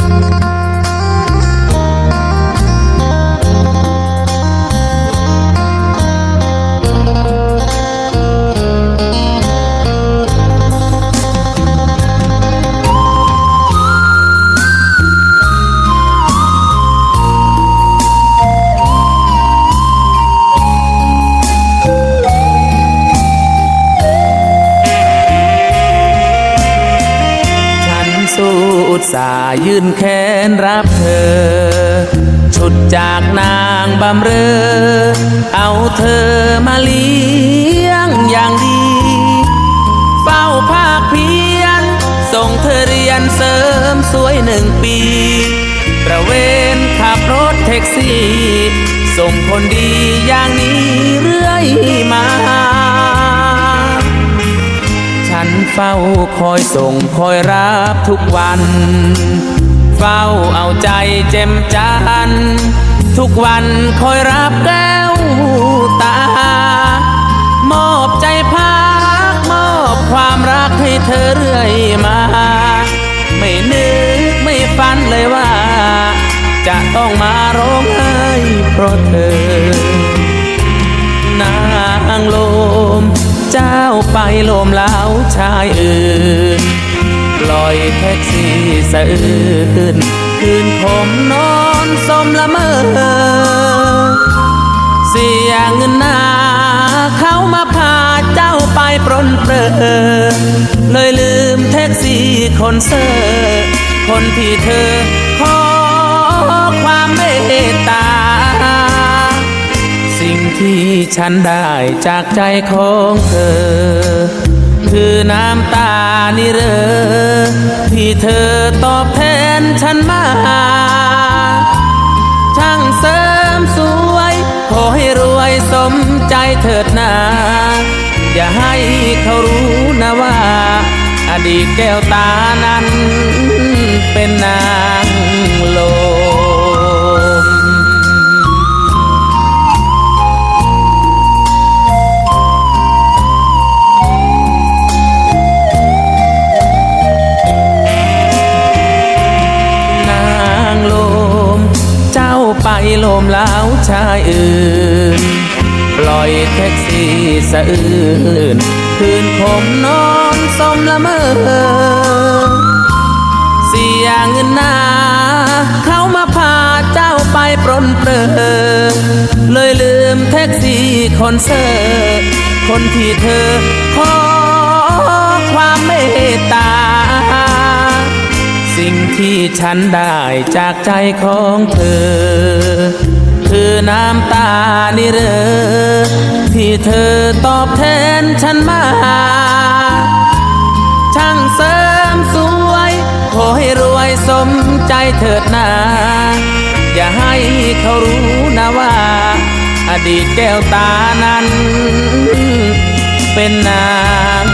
ฉัน สู้อุตส่าห์ยื่นแขนรับเธอ ชุดจากนางบำเรอ เอาเธอมาเลี้ยงอย่างดี เฝ้าภาคเพียรส่งเธอเรียนเสริมสวยหนึ่งปีประเวนขับรถแท็กซี่ ส่งคนดีอย่างนี้เรื่อยมา เฝ้าคอยส่งคอยรับทุกวัน เฝ้าเอาใจเจ็มจันทุกวันคอยรับแก้วตา มอบใจพักมอบความรักให้เธอเรื่อยมา ไม่นึกไม่ฝันเลยว่า จะต้องมาร้องไห้เพราะเธอนางลม เจ้าไปโลมเล้าชายอื่น ปล่อยแท็กซี่สะอื้นคืนคมนอนสมละเมอ เสียเงินนาเขามาพาเจ้าไปปรนเปรอเลยลืมแท็กซี่คนเซอร์คนที่เธอ ที่ฉันได้จากใจของเธอ คือน้ำตานี่เรอ ที่เธอตอบแทนฉันมาช่างเสริมสวย ขอให้รวยสมใจเถิดนา อย่าให้เขารู้นะว่า อดีตแก้วตานั้นเป็นนา โลมล้าวชายอื่น ปล่อยแท็กซี่สะอื้นคืนคมนอนสมละเมอ เสียเงินนาเขามาพาเจ้าไปปรนเปรอเลยลืมแท็กซี่คนเซอร์คนที่เธอขอความเมตตา ที่ฉันได้จากใจของเธอ คือน้ำตานี่เรอที่เธอตอบแทนฉันมาช่างเสริมสวย ขอให้รวยสมใจเถิดนา อย่าให้เขารู้นะว่า อดีตแก้วตานั้น เป็นนาง